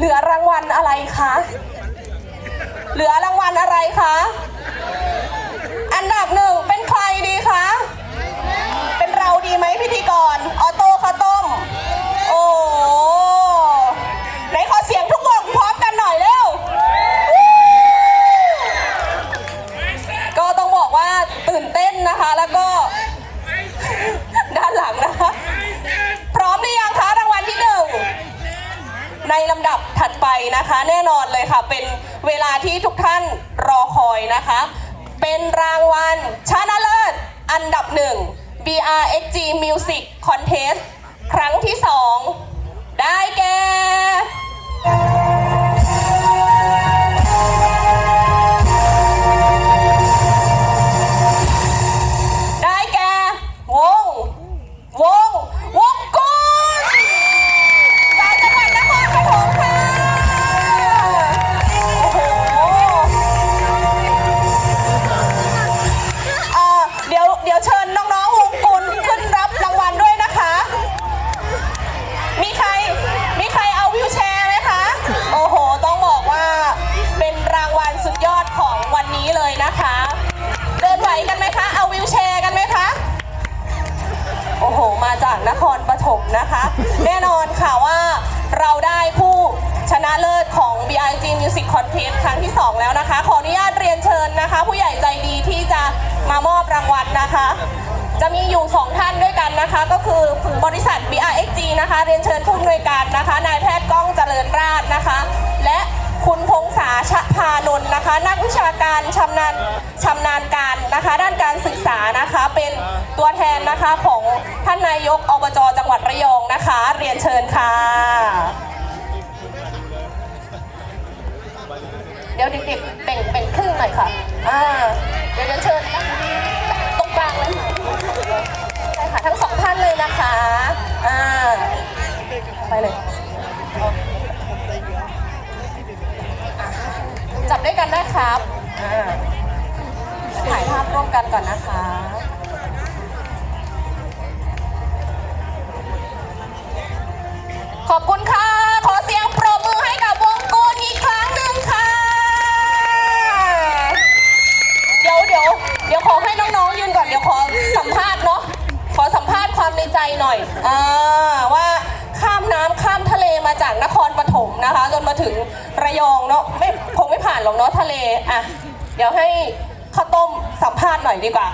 เหลือรางวัลอะไรคะ เหลือรางวัลอะไรคะ อันดับหนึ่งเป็นใครดีคะ เป็นเราดีไหมพิธีกร ออโต้ข้าวต้ม โอ้ไหนขอเสียงทุกคนพร้อมกันหน่อยเร็ว ก็ต้องบอกว่าตื่นเต้นนะคะแล้วก็ ลำดับถัดไปนะคะ แน่นอนเลยค่ะ เป็นเวลาที่ทุกท่านรอคอยนะคะ เป็นรางวัลชนะเลิศอันดับหนึ่ง BRXG Music Contest ครั้งที่ 2 กันไหมคะ เอาวิวแชร์กันไหมคะ โอ้โห มาจากนครปฐมนะคะ แน่นอนค่ะว่าเราได้ผู้ชนะเลิศของ BIG Music Contest ครั้งที่ 2 แล้วนะคะ ขออนุญาตเรียนเชิญนะคะ ผู้ใหญ่ใจดีที่จะมามอบรางวัลนะคะ จะมีอยู่ 2 ท่านด้วยกันนะคะ ก็คือบริษัท BRXG นะคะ เรียนเชิญผู้อำนวยการนะคะ นายแพทย์ก้องเจริญราชนะคะ และคุณพงษาชะพานนท์นะคะ นักวิชาการชำนาญชำนาญการนะคะ ด้านการศึกษานะคะเป็นตัวแทนนะคะของท่านนายกอบจจังหวัดระยองนะคะ เรียนเชิญค่ะ จับด้วยกันนะครับอ่าถ่ายภาพร่วมกันก่อนนะคะขอบคุณค่ะ ขอเสียงปรบมือให้กับวงโกนอีกครั้งหนึ่งค่ะ เดี๋ยวเดี๋ยวเดี๋ยวขอให้น้องๆยืนก่อน เดี๋ยวขอสัมภาษณ์เนาะ ขอสัมภาษณ์ความในใจหน่อยอ่าว่าข้ามน้ำข้ามทะเลมาจากนครปฐมนะคะ จนมาถึงระยองเนาะไม่คงไม่ผ่าน หรอกเนาะทะเลอะเดี๋ยวให้ข้าวต้มสัมภาษณ์หน่อยดีกว่า